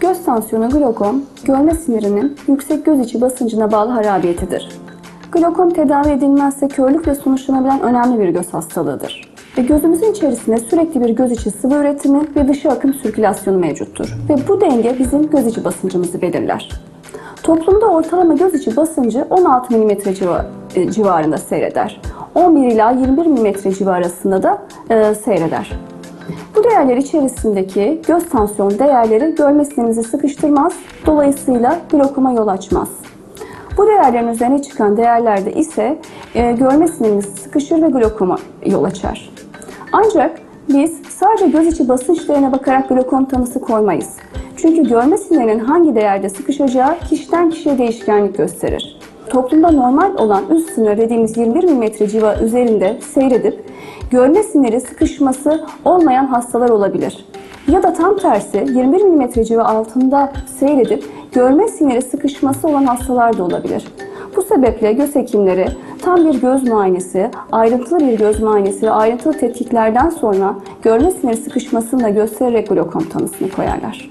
Göz tansiyonu glokom, görme sinirinin yüksek göz içi basıncına bağlı harabiyetidir. Glokom tedavi edilmezse körlükle sonuçlanabilen önemli bir göz hastalığıdır. Ve gözümüzün içerisinde sürekli bir göz içi sıvı üretimi ve dışı akım sirkülasyonu mevcuttur. Ve bu denge bizim göz içi basıncımızı belirler. Toplumda ortalama göz içi basıncı 16 mm e, civarında seyreder. 11 ila 21 mm civarı arasında da e, seyreder. Bu değerler içerisindeki göz tansiyon değerleri görme sinirimizi sıkıştırmaz, dolayısıyla glokoma yol açmaz. Bu değerlerin üzerine çıkan değerlerde ise e, görme sinirimiz sıkışır ve glokoma yol açar. Ancak biz sadece göz içi basınç değerine bakarak glokom tanısı koymayız. Çünkü görme sinirinin hangi değerde sıkışacağı kişiden kişiye değişkenlik gösterir. Toplumda normal olan üst sınır dediğimiz 21 mm civa üzerinde seyredip görme siniri sıkışması olmayan hastalar olabilir. Ya da tam tersi 21 mm civa altında seyredip görme siniri sıkışması olan hastalar da olabilir. Bu sebeple göz hekimleri tam bir göz muayenesi, ayrıntılı bir göz muayenesi ve ayrıntılı tetkiklerden sonra görme siniri sıkışmasını da göstererek glokom tanısını koyarlar.